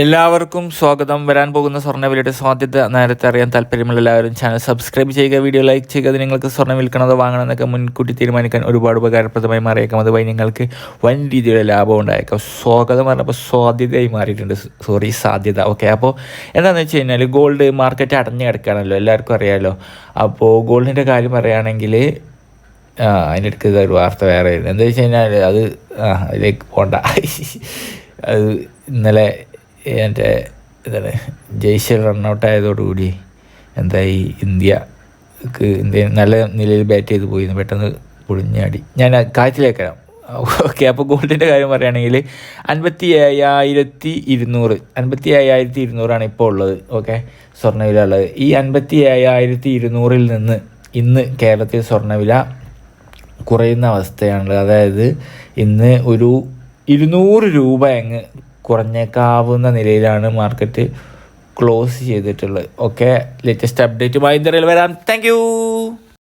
എല്ലാവർക്കും സ്വാഗതം. വരാൻ പോകുന്ന സ്വർണവിലയുടെ സാധ്യത നേരത്തെ അറിയാൻ താല്പര്യമുള്ള എല്ലാവരും ചാനൽ സബ്സ്ക്രൈബ് ചെയ്യുക വീഡിയോ ലൈക്ക് ചെയ്യുക. അത് നിങ്ങൾക്ക് സ്വർണം വിൽക്കണതോ വാങ്ങണമെന്നൊക്കെ മുൻകൂട്ടി തീരുമാനിക്കാൻ ഒരുപാട് ഉപകാരപ്രദമായി മാറിയേക്കാം. അതുവഴി നിങ്ങൾക്ക് വൻ രീതിയിലുള്ള ലാഭം ഉണ്ടായേക്കാം. സ്വാഗതം പറഞ്ഞപ്പോൾ സാധ്യതയായി മാറിയിട്ടുണ്ട്. സോറി സാധ്യത. ഓക്കെ അപ്പോൾ എന്താണെന്ന് വെച്ച് കഴിഞ്ഞാൽ ഗോൾഡ് മാർക്കറ്റ് അടഞ്ഞു കിടക്കുകയാണല്ലോ. എല്ലാവർക്കും അറിയാമല്ലോ അപ്പോൾ ഗോൾഡിന്റെ കാര്യം പറയുകയാണെങ്കിൽ അതിന്റെ അടുക്ക് ഒരു വാർത്ത വേറെ എന്താ വെച്ച് കഴിഞ്ഞാൽ അത് അതിലേക്ക് പോണ്ട. അത് ഇന്നലെ എന്റെ എന്താണ് ജയ്ഷൽ റണ്ണൗട്ട് ആയതോടുകൂടി എന്തായി ഇന്ത്യയ്ക്ക് ഇന്ത്യ നല്ല നിലയിൽ ബാറ്റ് ചെയ്ത് പോയി പെട്ടെന്ന് പൊളിഞ്ഞാടി ഞാൻ കാറ്റിലേക്കാം ഓക്കെ അപ്പോൾ ഗോൾഡിന്റെ കാര്യം പറയുകയാണെങ്കിൽ അൻപത്തി ഏഴായിരത്തി ഇരുന്നൂറ് അൻപത്തി ഏഴായിരത്തി ഇരുന്നൂറാണ് ഇപ്പോൾ ഉള്ളത്. ഓക്കെ സ്വർണവില ഉള്ളത് ഈ അൻപത്തി ഏഴായിരത്തി ഇരുന്നൂറിൽ നിന്ന് ഇന്ന് കേരളത്തിൽ സ്വർണവില കുറയുന്ന അവസ്ഥയാണുള്ളത്. അതായത് ഇന്ന് ഒരു ഇരുന്നൂറ് രൂപ അങ്ങ് കുറഞ്ഞേക്കാവുന്ന നിലയിലാണ് മാർക്കറ്റ് ക്ലോസ് ചെയ്തിട്ടുള്ളത്. ഓക്കെ ലേറ്റസ്റ്റ് അപ്ഡേറ്റുമായി ഇന്ത്യയിൽ വരാം. താങ്ക്